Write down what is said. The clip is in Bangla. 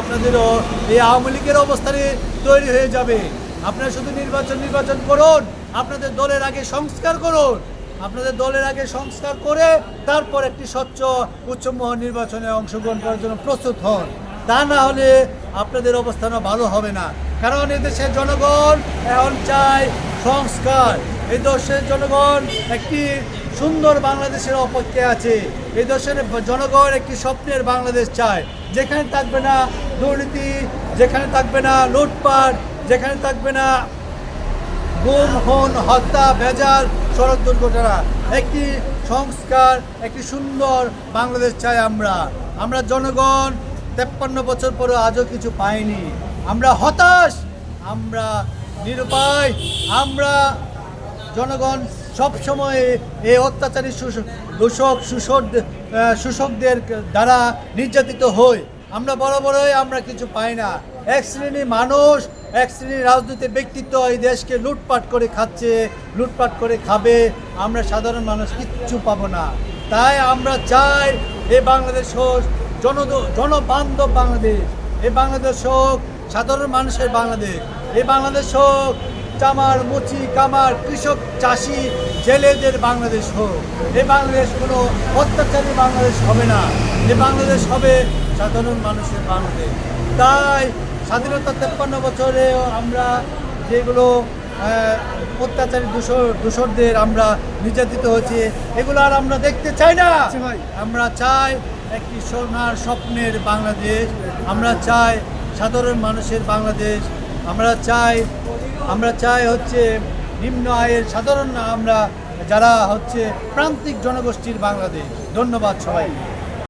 আপনাদেরও এই আওয়ামী লীগের অবস্থানে তৈরি হয়ে যাবে। আপনারা শুধু নির্বাচন নির্বাচন করুন, আপনাদের দলের আগে সংস্কার করুন। আপনাদের দলের আগে সংস্কার করে তারপর একটি স্বচ্ছ, উচ্চমহল নির্বাচনে অংশগ্রহণ করার জন্য প্রস্তুত হন। তা না হলে আপনাদের অবস্থানও ভালো হবে না। কারণ এদেশের জনগণ এখন চায় সংস্কার। এই দেশের জনগণ একটি সুন্দর বাংলাদেশের অপেক্ষায় আছে। এই দেশের জনগণ একটি স্বপ্নের বাংলাদেশ চায়। যেখানে থাকবে না দুর্নীতি, যেখানে থাকবে না লুটপাট, যেখানে থাকবে না গুম, খুন, হত্যা, ভেজাল, সড়ক দুর্ঘটনা। একটি সংস্কার, একটি সুন্দর বাংলাদেশ চাই আমরা। আমরা জনগণ তেপ্পান্ন বছর পরে আজও কিছু পাইনি। আমরা হতাশ, আমরা নিরুপায়, আমরা জনগণ সবসময় এই অত্যাচারী দূষক শোষক শোষকদের দ্বারা নির্যাতিত হই। আমরা বড় বড়ই, আমরা কিছু পাই না। এক শ্রেণির মানুষ, এক শ্রেণির রাজনৈতিক ব্যক্তিত্ব এই দেশকে লুটপাট করে খাচ্ছে, লুটপাট করে খাবে। আমরা সাধারণ মানুষ কিচ্ছু পাবো না। তাই আমরা চাই, এ বাংলাদেশ হোক জন জনবান্ধব বাংলাদেশ। এ বাংলাদেশ হোক সাধারণ মানুষের বাংলাদেশ। এই বাংলাদেশ হোক চামার মুচি কামার কৃষক চাষি জেলেদের বাংলাদেশ হোক এই বাংলাদেশ কোনো অত্যাচারী বাংলাদেশ হবে না। এই বাংলাদেশ হবে সাধারণ মানুষের বাংলাদেশ। তাই স্বাধীনতা তেপ্পান্ন বছরে আমরা যেগুলো অত্যাচারী দূষর দূষরদের আমরা নির্যাতিত হয়েছি এগুলো আর আমরা দেখতে চাই না। আমরা চাই একটি সোনার স্বপ্নের বাংলাদেশ। আমরা চাই সাধারণ মানুষের বাংলাদেশ। আমরা চাই আমরা চাই হচ্ছে নিম্ন আয়ের সাধারণ আমরা, যারা হচ্ছে প্রান্তিক জনগোষ্ঠীর বাংলাদেশ। ধন্যবাদ সবাই